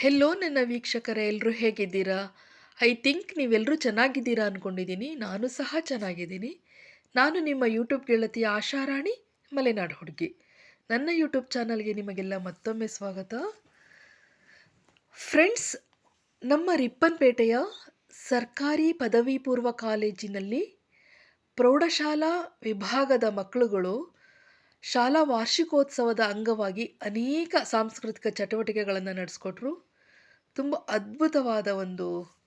Hello ನನ್ನ ವೀಕ್ಷಕರ ಎಲ್ಲರೂ ಹೇಗಿದ್ದೀರಾ? ಐ ಥಿಂಕ್ ನೀವೆಲ್ಲರೂ ಚೆನ್ನಾಗಿದ್ದೀರಾ ಅಂದ್ಕೊಂಡಿದ್ದೀನಿ ನಾನು ಸಹ ಚೆನ್ನಾಗಿದ್ದೀನಿ. ನಾನು ನಿಮ್ಮ ಯೂಟ್ಯೂಬ್ ಗೆಳತಿಯ ಆಶಾರಾಣಿ ಮಲೆನಾಡು ಹುಡುಗಿ. ನನ್ನ ಯೂಟ್ಯೂಬ್ ಚಾನಲ್ಗೆ ನಿಮಗೆಲ್ಲ ಮತ್ತೊಮ್ಮೆ ಸ್ವಾಗತ. ಫ್ರೆಂಡ್ಸ್ ನಮ್ಮ ರಿಪ್ಪನ್ಪೇಟೆಯ ಸರ್ಕಾರಿ ಪದವಿ ಪೂರ್ವ ಕಾಲೇಜಿನಲ್ಲಿ ಪ್ರೌಢಶಾಲಾ ವಿಭಾಗದ ಮಕ್ಕಳುಗಳು ಶಾಲಾ ವಾರ್ಷಿಕೋತ್ಸವದ ಅಂಗವಾಗಿ ಅನೇಕ ಸಾಂಸ್ಕೃತಿಕ ಚಟುವಟಿಕೆಗಳನ್ನು ನಡೆಸ್ಕೊಟ್ರು. ತುಂಬ ಅದ್ಭುತವಾದ ಒಂದು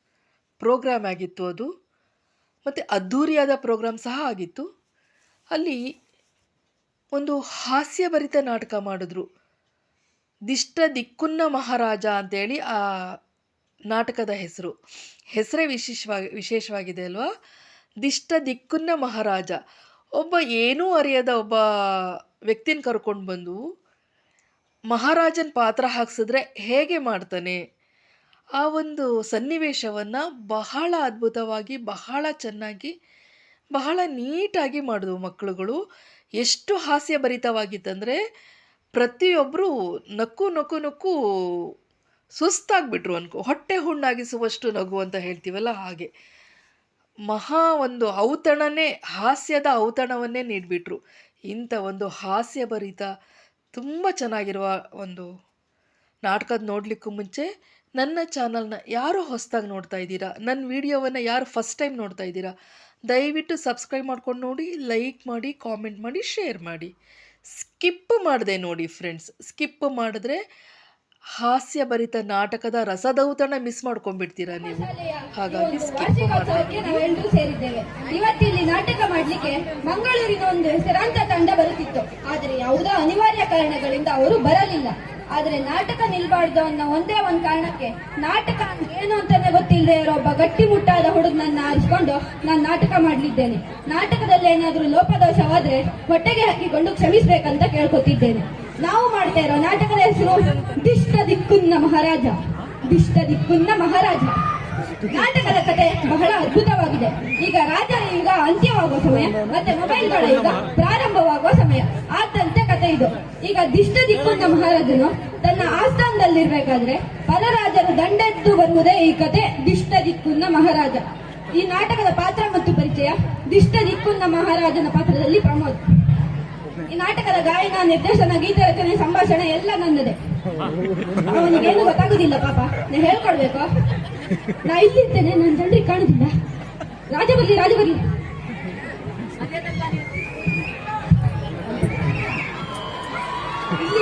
ಪ್ರೋಗ್ರಾಮ್ ಆಗಿತ್ತು ಅದು. ಮತ್ತು ಅದ್ಧೂರಿಯಾದ ಪ್ರೋಗ್ರಾಮ್ ಸಹ ಆಗಿತ್ತು. ಅಲ್ಲಿ ಒಂದು ಹಾಸ್ಯಭರಿತ ನಾಟಕ ಮಾಡಿದ್ರು. ದಿಷ್ಟ ದಿಕ್ಕುನ್ನ ಮಹಾರಾಜ ಅಂತೇಳಿ ಆ ನಾಟಕದ ಹೆಸರು. ಹೆಸರೇ ವಿಶೇಷವಾಗಿ ವಿಶೇಷವಾಗಿದೆ ಅಲ್ವಾ? ದಿಷ್ಟ ದಿಕ್ಕುನ್ನ ಮಹಾರಾಜ. ಒಬ್ಬ ಏನೂ ಅರಿಯದ ಒಬ್ಬ ವ್ಯಕ್ತಿನ ಕರ್ಕೊಂಡು ಬಂದು ಮಹಾರಾಜನ ಪಾತ್ರ ಹಾಕ್ಸಿದ್ರೆ ಹೇಗೆ ಮಾಡ್ತಾನೆ? ಆ ಒಂದು ಸನ್ನಿವೇಶವನ್ನು ಬಹಳ ಅದ್ಭುತವಾಗಿ, ಬಹಳ ಚೆನ್ನಾಗಿ, ಬಹಳ ನೀಟಾಗಿ ಮಾಡಿದ್ವು ಮಕ್ಕಳುಗಳು. ಎಷ್ಟು ಹಾಸ್ಯಭರಿತವಾಗಿತ್ತಂದರೆ ಪ್ರತಿಯೊಬ್ಬರು ನಕ್ಕು ನಕ್ಕು ನಕ್ಕು ಸುಸ್ತಾಗಿಬಿಟ್ರು ಅನ್ಕೋ, ಹೊಟ್ಟೆ ಹುಣ್ಣಾಗಿಸುವಷ್ಟು ನಗು ಅಂತ ಹೇಳ್ತೀವಲ್ಲ ಹಾಗೆ. ಮಹಾ ಒಂದು ಔತಣನೇ, ಹಾಸ್ಯದ ಔತಣವನ್ನೇ ನೀಡಿಬಿಟ್ರು. ಇಂಥ ಒಂದು ಹಾಸ್ಯಭರಿತ, ತುಂಬ ಚೆನ್ನಾಗಿರುವ ಒಂದು ನಾಟಕದ ನೋಡಲಿಕ್ಕೂ ಮುಂಚೆ ನನ್ನ ಚಾನಲ್ನ ಯಾರು ಹೊಸದಾಗಿ ನೋಡ್ತಾ ಇದ್ದೀರಾ? ನನ್ನ ವಿಡಿಯೋವನ್ನು ಯಾರು ಫಸ್ಟ್ ಟೈಮ್ ನೋಡ್ತಾ ಇದ್ದೀರಾ? ದಯವಿಟ್ಟು ಸಬ್ಸ್ಕ್ರೈಬ್ ಮಾಡ್ಕೊಂಡು ನೋಡಿ ಲೈಕ್ ಮಾಡಿ ಕಾಮೆಂಟ್ ಮಾಡಿ ಶೇರ್ ಮಾಡಿ. ಸ್ಕಿಪ್ ಮಾಡಿದೆ ನೋಡಿ ಫ್ರೆಂಡ್ಸ್ ಸ್ಕಿಪ್ ಮಾಡಿದ್ರೆ ಹಾಸ್ಯಭರಿತ ನಾಟಕದ ರಸದೌತಣ ಮಿಸ್ ಮಾಡ್ಕೊಂಡ್ಬಿಡ್ತೀರಾ ನೀವು? ಹಾಗಾಗಿ ಸ್ಕಿಪ್ ನಾವೆಲ್ಲರೂ ಸೇರಿದ್ದೇವೆ. ಇವತ್ತಿಲ್ಲಿ ನಾಟಕ ಮಾಡಲಿಕ್ಕೆ ಮಂಗಳೂರಿನ ಒಂದು ಹೆಸರಾಂತ ತಂಡ ಬರುತ್ತಿತ್ತು. ಆದರೆ ಯಾವುದೋ ಅನಿವಾರ್ಯ ಕಾರಣಗಳಿಂದ ಅವರು ಬರಲಿಲ್ಲ. ಆದರೆ ನಾಟಕ ನಿಲ್ಬಾರ್ದು ಅನ್ನೋ ಒಂದೇ ಒಂದು ಕಾರಣಕ್ಕೆ ನಾಟಕ ಏನು ಅಂತಾನೆ ಗೊತ್ತಿಲ್ಲದೆ ಇರೋ ಒಬ್ಬ ಗಟ್ಟಿ ಮುಟ್ಟಾದ ಹುಡುಗನನ್ನ ಆರಿಸ್ಕೊಂಡು ನಾನು ನಾಟಕ ಮಾಡ್ಲಿದ್ದೇನೆ. ನಾಟಕದಲ್ಲಿ ಏನಾದ್ರೂ ಲೋಪದೋಷವಾದ್ರೆ ಹೊಟ್ಟೆಗೆ ಹಾಕಿಕೊಂಡು ಕ್ಷಮಿಸ್ಬೇಕಂತ ಕೇಳ್ಕೊತಿದ್ದೇನೆ. ನಾವು ಮಾಡ್ತಾ ಇರೋ ನಾಟಕದ ಹೆಸರು ದಿಷ್ಟ ದಿಕ್ಕುನ್ನ ಮಹಾರಾಜ. ದಿಷ್ಟ ದಿಕ್ಕುನ್ನ ಮಹಾರಾಜ. ನಾಟಕದ ಕತೆ ಬಹಳ ಅದ್ಭುತವಾಗಿದೆ. ಈಗ ರಾಜರ ಯುಗ ಅಂತ್ಯವಾಗುವ ಸಮಯ, ಮತ್ತೆ ಮೊಬೈಲ್ಗಳ ಯುಗ ಪ್ರಾರಂಭವಾಗುವ ಸಮಯ. ಇದು. ಈಗ ದಿಷ್ಟ ದಿಕ್ಕುಂಡ ಮಹಾರಾಜನು ತನ್ನ ಆಸ್ಥಾನದಲ್ಲಿರ್ಬೇಕಾದ್ರೆ ಪರ ರಾಜರು ದಂಡೆದ್ದು ಬರುವುದೇ ಈ ಕತೆ, ದಿಷ್ಟ ದಿಕ್ಕುಂದ ಮಹಾರಾಜ. ಈ ನಾಟಕದ ಪಾತ್ರ ಮತ್ತು ಪರಿಚಯ, ದಿಷ್ಟ ದಿಕ್ಕುಂದ ಮಹಾರಾಜನ ಪಾತ್ರದಲ್ಲಿ ಪ್ರಮೋದ್. ಈ ನಾಟಕದ ಗಾಯನ, ನಿರ್ದೇಶನ, ಗೀತೆ ರಚನೆ, ಸಂಭಾಷಣೆ ಎಲ್ಲ ನನ್ನದೇ. ಅವನಿಗೇನು ಗೊತ್ತಾಗುದಿಲ್ಲ ಪಾಪ. ನಾ ಹೇಳ್ಕೊಡ್ಬೇಕು. ನಾ ಇಲ್ಲಿರ್ತೇನೆ ನನ್ನ ಜನರಿಗೆ ಕಾಣುದಿಲ್ಲ. ರಾಜ ಬರ್ಲಿ ರಾಜ ಬರ್ಲಿ.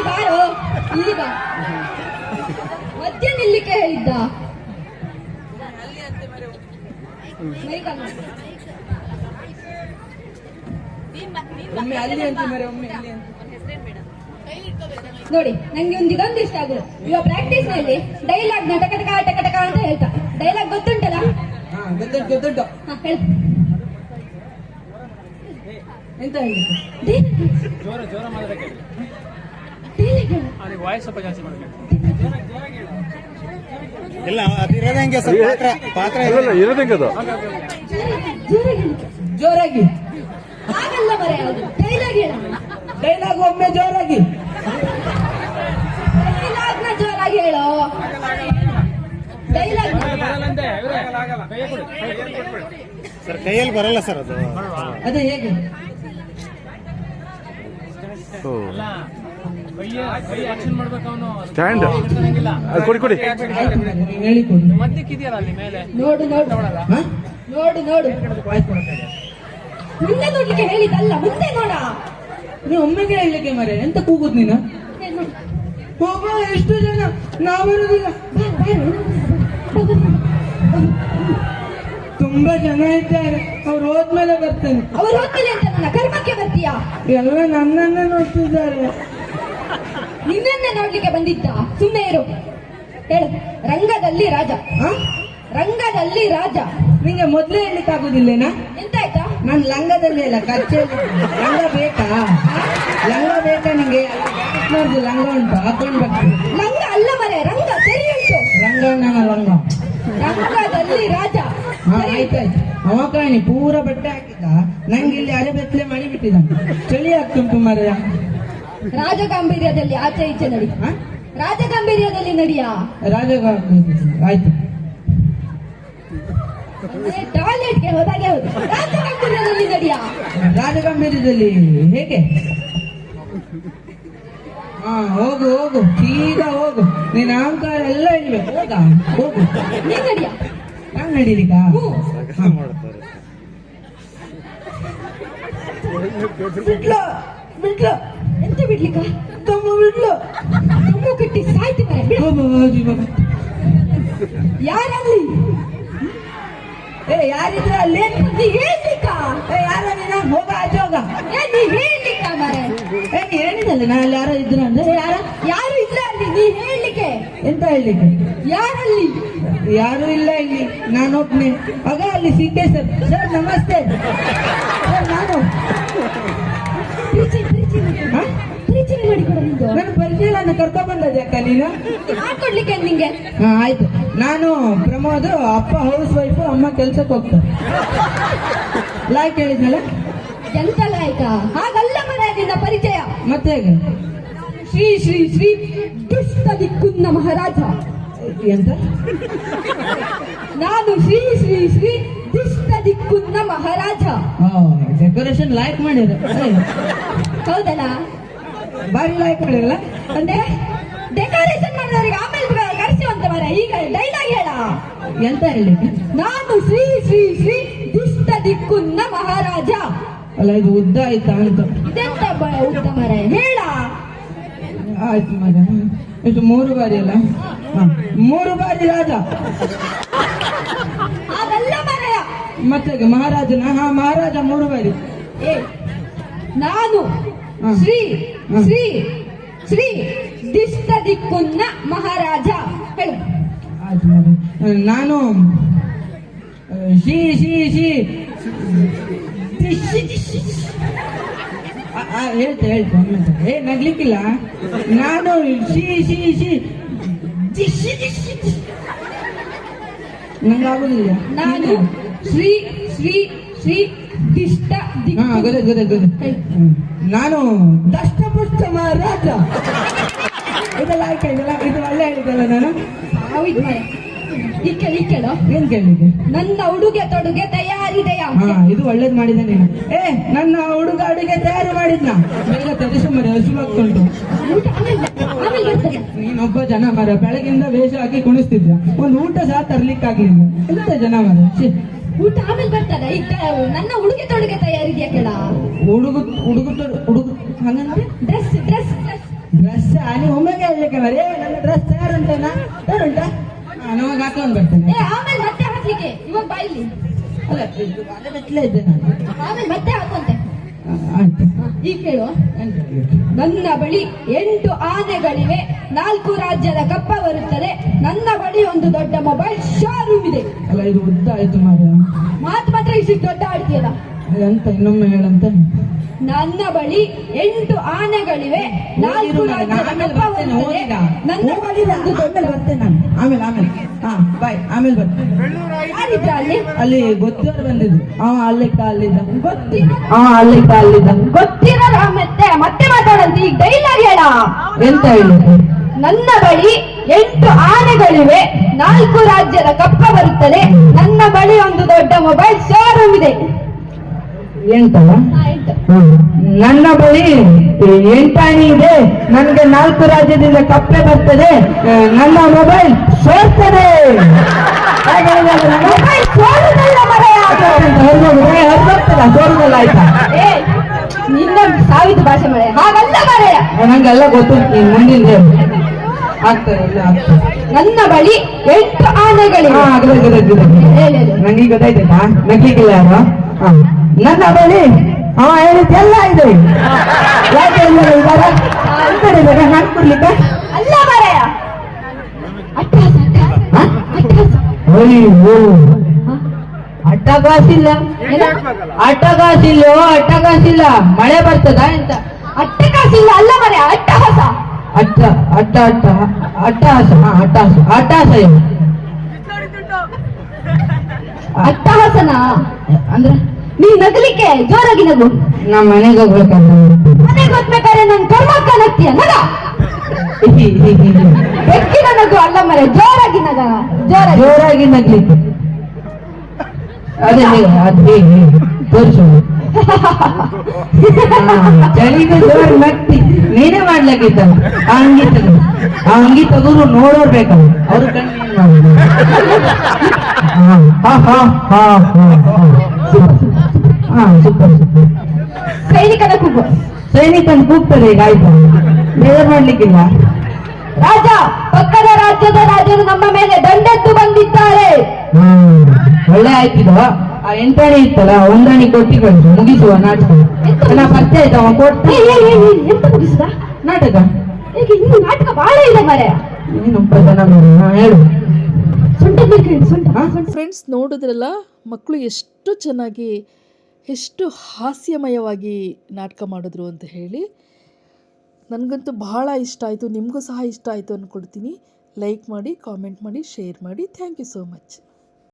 ಬಾರೋ ಇಲ್ಲಿ ಬಾ. ಮಧ್ಯ ನಿಲ್ಲಿಕ್ಕೆ ಹೇಳಿದ್ದ. ನೋಡಿ ನಂಗೆ ಒಂದು ಇದೊಂದು ಇಷ್ಟ ಆಗುದು. ಇವಾಗ ಪ್ರಾಕ್ಟೀಸ್ನಲ್ಲಿ ಡೈಲಾಗ್ನ ಟಕ ಟಕ ಟಕ ಟಕ ಅಂತ ಹೇಳ್ತಾ. ಡೈಲಾಗ್ ಗೊತ್ತುಂಟಲ್ಲ? ಹಾ ಗೊತ್ತುಂಟು ಗೊತ್ತುಂಟು. ಹಾ ಹೇಳು. ಎಂತ ಹೇಳಿ ಜೋರ ಜೋರ ಮಾಡೋದಕ್ಕೆ ಡೈಲಾಗ್ ಹೇಳು. ವಾಯ್ಸ್ ಸ್ವಲ್ಪ ಜಾಸ್ತಿ ಮಾಡಬೇಕು ಇಲ್ಲ ಅದಿರೋದೇ ಹಂಗೆ ಸರ್ ಪಾತ್ರ ಪಾತ್ರ ಇಲ್ಲ ಇರೋದಂಗೆ ಅದು. ಜೋರಾಗಿ. ಆಗಲ್ಲ ಡೈಲಾಗ್ ಹೇಳು ಡೈಲಾಗ್ ಒಮ್ಮೆ ಜೋರಾಗಿ. ಡೈಲಾಗ್ನ ಜೋರಾಗಿ ಹೇಳೋ. ಡೈಲಾಗ್. ಸರ್ ಕೈಯಲ್ಲಿ ಬರಲ್ಲ ಸರ್ ಅದು. ಅದೇ ಹೇಗೆ? ಸ್ಟ್ಯಾಂಡ್ ಅದು ಕೊಡಿ ಕೊಡಿ. ನೋಡು ನೋಡು. ಮುಂದೆ ನೋಡ್ಲಿಕ್ಕೆ ಹೇಳಿದ್ದಲ್ಲ ಮುಂದೆ ನೋಡ. ನೀವು ಒಮ್ಮೆಗೆ ಹೇಳಲಿಕ್ಕೆ ಮರೆ? ಎಂತ ಕೂಗುದ್ ನೀನು? ಹೋಗ ಎಷ್ಟು ಜನ? ನಾವು ಬರುದಿಲ್ಲ ಬಾ, ಬಾ, ಬಾ, ಬಾ. ತುಂಬಾ ಜನ ಇದ್ದಾರೆ. ಅವ್ರು ಹೋದ್ಮೇಲೆ ಬರ್ತೇನೆ. ಅವ್ರು ಹೋದ್ಮೇಲೆ ಅಂತ ನನ್ನ ಕರ್ಮಕ್ಕೆ ಬರ್ತೀಯಾ? ಎಲ್ಲ ನನ್ನನ್ನೇ ನೋಡ್ತಿದ್ದಾರೆ. ನಿನ್ನನ್ನೇ ನೋಡ್ಲಿಕ್ಕೆ ಬಂದಿದ್ದ? ಸುಮ್ಮನೆ ಇರು. ಹೇಳು. ರಂಗದಲ್ಲಿ ರಾಜ? ರಂಗದಲ್ಲಿ ರಾಜ. ನಿಂಗೆ ಮೊದ್ಲೇ ಹೇಳಲಿಕ್ಕೆ ಆಗುದಿಲ್ಲೇನಾ ಎಂತಾಯ್ತಾ? ನಾನು ಲಂಗದಲ್ಲಿ ಅಲ್ಲ ಕಚ್ಚೆಯಲ್ಲಿ. ಲಂಗ ಬೇಕಾ? ಲಂಗ ಬೇಕಾ ನಿಂಗೆ? ನೋಡ್ದು ಲಂಗ ಉಂಟು ಹಾಕೊಂಡು ಬರ್ತೀನಿ ಲಂಗ ಅಲ್ಲ ಮರೆ ರಂಗ ಸರಿ ಉಂಟು. ರಂಗ ಲಂಗ. ರಂಗದಲ್ಲಿ ರಾಜ. ಹಾ ಆಯ್ತಾಯ್ತು. ಅವ ಕಾಣಿ ಪೂರ ಬಟ್ಟೆ ಹಾಕಿದ್ದ. ನಂಗೆ ಇಲ್ಲಿ ಅರೆ ಬೆತ್ತಲೆ ಮಾಡಿ ಬಿಟ್ಟಿದ್ದಾನೆ. ಚಳಿ ಆಗ್ತುಂಟು ಮರ ರಾಜಗಾಂಭೀರ್ಯದಲ್ಲಿ ಆಚೆ ಈಚೆ ನಡಿ. ಹಾ? ರಾಜಗಾಂಭೀರ್ಯದಲ್ಲಿ ನಡಿಯಾ? ರಾಜ ಆಯ್ತು. ಟಾಯ್ಲೆಟ್ಗೆ ಹೋದಾಗೆ ಹೌದು. ರಾಜಗಾಂಭೀರ್ಯದಲ್ಲಿ ನಡಿಯಾ? ರಾಜಗಾಂಭೀರ್ಯದಲ್ಲಿ ಹೇಗೆ? ಹಾ ಹೋಗು ಹೋಗು. ಸೀದಾ ಹೋಗು. ನೀನ್ ಅಹಂಕಾರ ಎಲ್ಲ ಇಡ್ಬೇಕು ಹೋಗ ಹೋಗು. ನೀನ್ ನಡಿಯಾ? ನಾನು ನಡೀಲಿಕ್ಕ? ಮಾಡ್ತಾರೆ. ಬಿಟ್ಲು ಬಿಟ್ಲು. ಬಿಡ್ಲಿಕ್ಕ? ತಮ್ಮ ಬಿಡ್ಲು. ತಮ್ಮ ಕಟ್ಟಿ ಸಾಯ್ತಿ ಮರೆ ಬಿಡು. ಯಾರಲ್ಲಿ? ಏ ಯಾರಿದ್ರ? ಅಲ್ಲಿ ನೀ ಹೇಳ್ಲಿಕ್ಕ? ಏ ಯಾರ ನೀನ ಹೋಗ ಆಜೋಗ ಏ ನೀ ಹೇಳ್ಲಿಕ್ಕ ಮರೆ ಏ ನೀ ಹೇಳಿದಲ್ಲ ನಾ ಅಲ್ಲಿ ಯಾರೋ ಇದ್ರ ಅಂದ್ರೆ? ಯಾರ? ಯಾರು ಇಲ್ಲ ಅಲ್ಲಿ? ನೀ ಹೇಳ್ಲಿಕ್ಕೆ. ಎಂತ ಹೇಳಲಿಕ್ಕೆ? ಯಾರಲ್ಲಿ? ಯಾರು ಇಲ್ಲ ಇಲ್ಲಿ. ನಾನು ಒಬ್ನೇ. ಆಗ ಅಲ್ಲಿ ಸಿಕ್ಕೆ ಸರ್. ಸರ್ ನಮಸ್ತೆ. ನೀನು ಮಾಡ್ಕೊಡ್ಲಿಕ್ಕೆ ನಿಂಗೆ? ಹಾ ಆಯ್ತು. ನಾನು ಪ್ರಮೋದ್ ಅಪ್ಪ ಹೌಸ್ ವೈಫ್ ಅಮ್ಮ ಕೆಲ್ಸಕ್ಕೆ ಹೋಗ್ತಾರೆ. ಲಾಯ್ಕ್ ಹೇಳಿದ್ನಲ್ಲ ಎಂತ ಲಾಯ್ಕ? ಹಾಗಲ್ಲ ಮರ ನಿನ್ನ ಪರಿಚಯ. ಮತ್ತೆ ಹೇಗೆ? ಶ್ರೀ ಶ್ರೀ ಶ್ರೀ ದುಷ್ಟ ದಿಕ್ಕುನ್ನ ಮಹಾರಾಜ. ಎಂತ? ನಾನು ಶ್ರೀ ಶ್ರೀ ಶ್ರೀ ದುಷ್ಟ ದಿಕ್ಕುನ್ನ ಮಹಾರಾಜ. ಡೆಕೋರೇಷನ್ ಲೈಕ್ ಮಾಡಿದ್ರೆ. ಹೌದಲ್ಲ? ಬಾರಿ ಲೈಕ್ ಮಾಡಿರಲ್ಲ? ಅಂದ್ರೆ ಡೆಕೋರೇಷನ್ ಮಾಡಿದವರಿಗೆ ಆಮೇಲೆ ಕರೆಸಿ ಅಂತ ಮರ ಈಗ ಡೈಲಾಗ್ ಹೇಳ. ಎಂತ ಹೇಳಿ? ನಾನು ಶ್ರೀ ಶ್ರೀ ಶ್ರೀ ದುಷ್ಟ ದಿಕ್ಕುನ್ನ ಮಹಾರಾಜ. ಅಲ್ಲ ಇದು ಉದ್ದ ಆಯ್ತಾ? ಅಂತ ಇದೆಂತ ಉದ್ದ ಮರ? ಹೇಳ. ಆಯ್ತು ಮರ ಇದು ಮೂರು ಬಾರಿ ಅಲ್ಲ. ಮೂರು ಬಾರಿ ರಾಜ. ಅದಲ್ಲ ಮರಯ. ಮತ್ತೆ? ಮಹಾರಾಜನ? ಹಾ ಮಹಾರಾಜ ಮೂರು ಬಾರಿ. ಏ ನಾನು ಶ್ರೀ ಶ್ರೀ ಶ್ರೀ ದಿಷ್ಟ ದಿಕ್ಕುನ್ನ ಮಹಾರಾಜ. ಹೇಳು. ನಾನು ಶ್ರೀ ಶ್ರೀ ಶ್ರೀ ಹೇಳ್ತೆ ಹೇಳ್ತೆ ಏ ನಗ್ಲಿಕ್ಕಿಲ್ಲ. ನಾನು ಶ್ರೀ ಶ್ರೀ ಶ್ರೀ. ನಂಗಾಗುದಿಲ್ಲ. ನಾನು? ಶ್ರೀ ಶ್ರೀ ಶ್ರೀ ದಿಷ್ಟ ಹಾ ಗೊತ್ತಾಯ್ತು ಗೊತ್ತಾಯ್ತು ಗೊತ್ತಾಯ್ತು. ಹ್ಮ್. ನಾನು ದಷ್ಟಪುಷ್ಟ ಮಹಾರಾಜ. ಇದೆಲ್ಲ ಆಯ್ತಾಯ್ತಲ್ಲ ಇದು ಒಳ್ಳೆ ಹೇಳಿದ್ದಲ್ಲ ನಾನು? ಹೌದು ಈ ಕೇಳು ಈ ಕೇಳು. ಏನ್ ಕೇಳಿದೆ ನನ್ನ ಉಡುಗೆ ತೊಡುಗೆ ತಯಾರಿದೆಯಾ? ಹಾ ಇದು ಒಳ್ಳೇದ್ ಮಾಡಿದೆ ನೀನು. ಏ ನನ್ನ ಹುಡುಗ ಅಡುಗೆ ತಯಾರು ಮಾಡಿದ್ನ? ಬೇಗ ತರಿಸು ಮರ ಹಸುವಾಗ್ತುಂಟು ಊಟ ಆಮೇಲೆ ಆಮೇಲೆ ಬರ್ತದೆ. ನೀನೊಬ್ಬ ಜನ ಮರ ಬೆಳಗಿಂದ ವೇಷ ಹಾಕಿ ಕುಣಿಸ್ತಿದ್ದ ಒಂದು ಊಟ ಸಹ ತರ್ಲಿಕ್ಕಾಗ್ಲಿಲ್ಲ. ಎಂತ ಜನ ಮರ? ಛೀ. ಊಟ ಆಮೇಲೆ ಬರ್ತದ? ಈಗ ನನ್ನ ಉಡುಗೆ ತೊಡುಗೆ ತಯಾರಿದೆಯಾ ಕೇಳ? ಹುಡುಗ ಹುಡುಗ ಹುಡುಗ ಹಂಗಂದ್ರೆ ಡ್ರೆಸ್ ಡ್ರೆಸ್ ಡ್ರೆಸ್ ನೀವು ಒಮ್ಮೆಗೆ ಹೇಳಲಿಕ್ಕೆ ಬರೀ ನನ್ನ ಡ್ರೆಸ್ ತಯಾರುಂಟೇನಾ ತಯಾರುಂಟಾ ನಾನು ಹಾಕೊಂಡು ಬರ್ತೇನೆ. ಏ ಆಮೇಲೆ ಮತ್ತೆ ಹಾಕ್ಲಿಕ್ಕೆ. ಇವಾಗ ಬಾಯಿಲಿ ಅಲ್ಲ ಇದು ಅದೇ ಮೆಟ್ಲೇ ಇದ್ದೆ ನಾನು. ಆಮೇಲೆ ಮತ್ತೆ ಹಾಕೊಂತೆ ಆಯ್ತು. ಈ ಕೇಳು. ಎಂತ ನನ್ನ ಬಳಿ ಎಂಟು ಆನೆಗಳಿವೆ. ನಾಲ್ಕು ರಾಜ್ಯದ ಕಪ್ಪ ಬರುತ್ತದೆ. ನನ್ನ ಬಳಿ ಒಂದು ದೊಡ್ಡ ಮೊಬೈಲ್ ಶೋರೂಮ್ ಇದೆ ಅಲ್ಲ ಇದು ಉದ್ದ ಆಯ್ತು ಮಾರ್ಯ ಮಾತು ಮಾತ್ರ ಇಷ್ಟು ದೊಡ್ಡ ಆಡ್ತೀಯಲ್ಲ? ಎಂತ ಇನ್ನೊಮ್ಮೆ ಹೇಳಂತ. ನನ್ನ ಬಳಿ ಎಂಟು ಆನೆಗಳಿವೆ ನಾಲ್ಕು ಆಮೇಲೆ ಕಪ್ಪ ಬರ್ತೇನೆ ಬರುತ್ತದೆ ಓದಿಗ ನನ್ನ ಬಳಿ ಒಂದು ದೊಡ್ಡ ಆಮೇಲೆ ಬರ್ತೇನೆ ನಾನು. ಆಮೇಲೆ ಆಮೇಲೆ. ಹಾ ಬಾಯ್ ಆಮೇಲೆ ಬರ್ತೇನೆ. ಅಲ್ಲಿ? ಅಲ್ಲಿ ಗೊತ್ತಿರೋರು ಬಂದಿದ್ದು? ಅವ ಅಲ್ಲಿಕ್ಕ ಅಲ್ಲಿದ್ದ ಗೊತ್ತಿ ಅವ ಅಲ್ಲಿಕ್ಕ ಅಲ್ಲಿದ್ದ ಗೊತ್ತಿರೋ ಮತ್ತೆ ಮತ್ತೆ ಮಾತಾಡಂತ. ಈಗ ಡೈಲಾಗ್ ಹೇಳ. ಎಂತ ಹೇಳುದು? ನನ್ನ ಬಳಿ ಎಂಟು ಆನೆಗಳಿವೆ ನಾಲ್ಕು ರಾಜ್ಯದ ಕಪ್ಪ ಬರುತ್ತದೆ. ನನ್ನ ಬಳಿ ಒಂದು ದೊಡ್ಡ ಮೊಬೈಲ್ ಶೋರೂಮ್ ಇದೆ. ಆಯ್ತು. ನನ್ನ ಬಳಿ ಎಂಟಾಣಿ ಇದೆ. ನನಗೆ ನಾಲ್ಕು ರಾಜ್ಯದಿಂದ ಕಪ್ಪೆ ಬರ್ತದೆ. ನನ್ನ ಮೊಬೈಲ್ ಸೋರ್ತದೆ. ಸೋರುದಲ್ಲ ಆಯ್ತಾ? ಏ ಇನ್ನೊಂದು ಸಾವಿದ ಭಾಷೆ ಮಳೆ ಹಾಗಲ್ಲ ಮರೆಯ ನಂಗೆಲ್ಲ ಗೊತ್ತು ಮುಂದಿನ ನನ್ನ ಬಳಿ ಎಂಟು ಆನೆಗಳಿವೆ. ಹಾ ಅಗ್ರ ಅಗ್ರ ಅಗ್ರ ಹೇಳು, ಹೇಳು. ನಂಗೆ ಗೊತ್ತಾಯ್ತಾ ನಗ್ಲಿಕ್ಕಿಲ್ಲ ಯಾರು? ಹಾ. ನನ್ನ ಬಳಿ ಅವ ಹೇಳಿದ್ದೆಲ್ಲ ಇದೆ. ಯಾಕೆ ಇವಾಗ ಅಂತಾರೆ ಹಾಕಿ ಕೊಡ್ಲಿಕ್ಕೆ ಅಲ್ಲ? ಅಟ್ಟಹಾಸ ಅಯ್ಯೋ. ಅಟ್ಟಗಾಸಿಲ್ಲೋ. ಅಟ್ಟಗಾಸಿಲ್ಲ ಅಟ್ಟಗಾಸಿಲ್ಲ. ಮಳೆ ಬರ್ತದ ಎಂತ? ಅಟ್ಟ ಅಟ್ಟಾಸ ಅಟ್ಟಾಸ ಅಟ್ಟಹಾಸ ಅಟ್ಟಹಾಸ ಅಟ್ಟಹಾಸನ ಅಂದ್ರೆ ನೀ ನಗಲಿಕ್ಕೆ ಜೋರಾಗಿ ನಗು. ನಮ್ಮ ಮನೆಗೆ ಹೋಗ್ಬೇಕಂತ ಮನೆಗೆ ಹೋಗ್ಬೇಕಾದ್ರೆ ನನ್ ಕರ್ಮಕ್ಕ ನಗ್ತೀಯ? ನಗ. ಬೆಕ್ಕಿನ ನಗು ಅಲ್ಲ ಮರೆ ಜೋರಾಗಿ ನಗ. ಜೋರಾಗಿ. ಜೋರಾಗಿ ನಗ್ಲಿಕ್ಕೆ. ಅದೇ ಅದೇ ತೋರಿಸು. ಚಳಿಗೆ ಜೋರ್ ನಗ್ತಿ ನೀನೇ ಮಾಡ್ಲಾಗಿತ್ತ ಆ ಅಂಗಿ ತೆಗೆದು ಆ ಅಂಗಿ ತೆಗೆದ್ರು ನೋಡೋರ್ ಬೇಕಲ್ಲ ಅವ್ರ ಸೈನಿಕನ ಕೂಗು ಸೈನಿಕನ ಕೂಗ್ತದೆ ಈಗ ಆಯ್ತು ಬೇರೆ ಮಾಡ್ಲಿಕ್ಕಿಲ್ಲ ರಾಜ ಪಕ್ಕದ ರಾಜ್ಯದ ರಾಜರು ನಮ್ಮ ಮೇಲೆ ದಂಡೆತ್ತು ಬಂದಿದ್ದಾರೆ ಒಳ್ಳೆ ಆಯ್ತಿದ ಆ ಎಂಟಾಣಿ ಇತ್ತಲ್ಲ ಒಂದಾಣಿ ಕೊಟ್ಟಿ ಕಳಿಸು ಮುಗಿಸುವ ನಾಟಕ. ನಾ ಪರಿಚಯ ಆಯ್ತು? ಅವ ಕೊಟ್ಟ ಎಂತ ಮುಗಿಸಿದ? ನಾಟಕ. ಈಗ ಇನ್ನು ನಾಟಕ ಬಹಳ ಇದೆ ಮರೆ ಏನು ಜನ ನೋಡಿ ಹೇಳು. ಫ್ರೆಂಡ್ಸ್ ನೋಡಿದ್ರಲ್ಲ ಮಕ್ಕಳು ಎಷ್ಟು ಚೆನ್ನಾಗಿ ಎಷ್ಟು ಹಾಸ್ಯಮಯವಾಗಿ ನಾಟಕ ಮಾಡಿದ್ರು ಅಂತ ಹೇಳಿ ನನಗಂತೂ ಬಹಳ ಇಷ್ಟ ಆಯಿತು ನಿಮಗೂ ಸಹ ಇಷ್ಟ ಆಯಿತು ಅಂದ್ಕೊಡ್ತೀನಿ ಲೈಕ್ ಮಾಡಿ ಕಾಮೆಂಟ್ ಮಾಡಿ ಶೇರ್ ಮಾಡಿ. Thank you so much